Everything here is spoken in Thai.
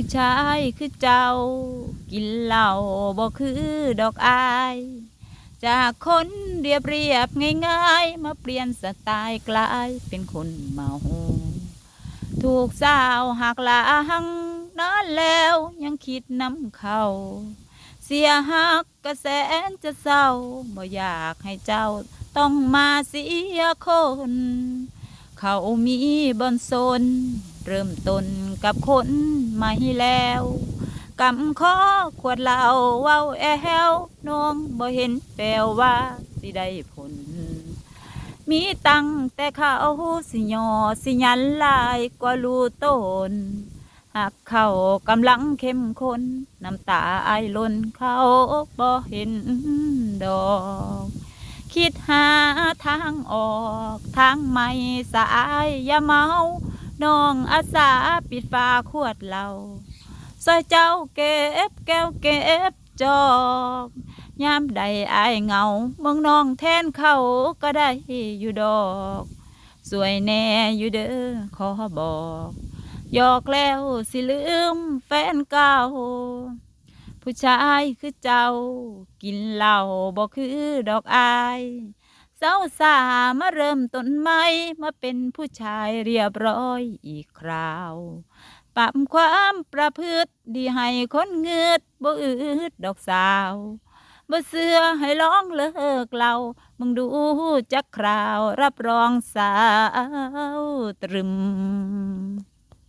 ผู้ชายคือเจ้า กินเหล้าบ่คือดอกอาย จากคนเรียบเรียบง่ายๆ มาเปลี่ยนสไตล์กลายเป็นคนเมาถูกสาวหักหลังนานแล้วยังคิดน้ำเขาเสียหักกระแสนจะเศร้าบ่อยากให้เจ้าต้องมาเสียคน เขามีบนโซน เริ่มต้นกับคนใหม่แล้วกำข้อขวดเหล้าเว้าแอวน้องบ่เห็นแปลว่าสิได้ผล มีตังแต่เขาสิยอสิยันลายกว่ารู้ต้นหากเขากำลังเข้มข้นน้ำตาไอล้นเขาบ่เห็นดอกคิดหาทางออกทางไม่สายอย่าเมา น้องอาสาปิดฝาขวดเหล้าซอยเจ้าเก็บแก้วเก็บจอกยามใดอายเงาเมืองน้องแทนเขาก็ได้อยู่ดอก สวยแน่อยู่เด้อขอบอกหยอกแล้วสิลืมแฟนเก่าผู้ชายคือเจ้า กินเหล้าบ่คือดอกอาย เศร้าสามาเริ่มต้นใหม่มาเป็นผู้ชายเรียบร้อยอีกคราวปรับความประพฤติดีให้คนเงือดบ่อืดดอกสาวบ่เสือให้ร้องเลิกเรามึงดูจักคราวรับรองสาวตรึม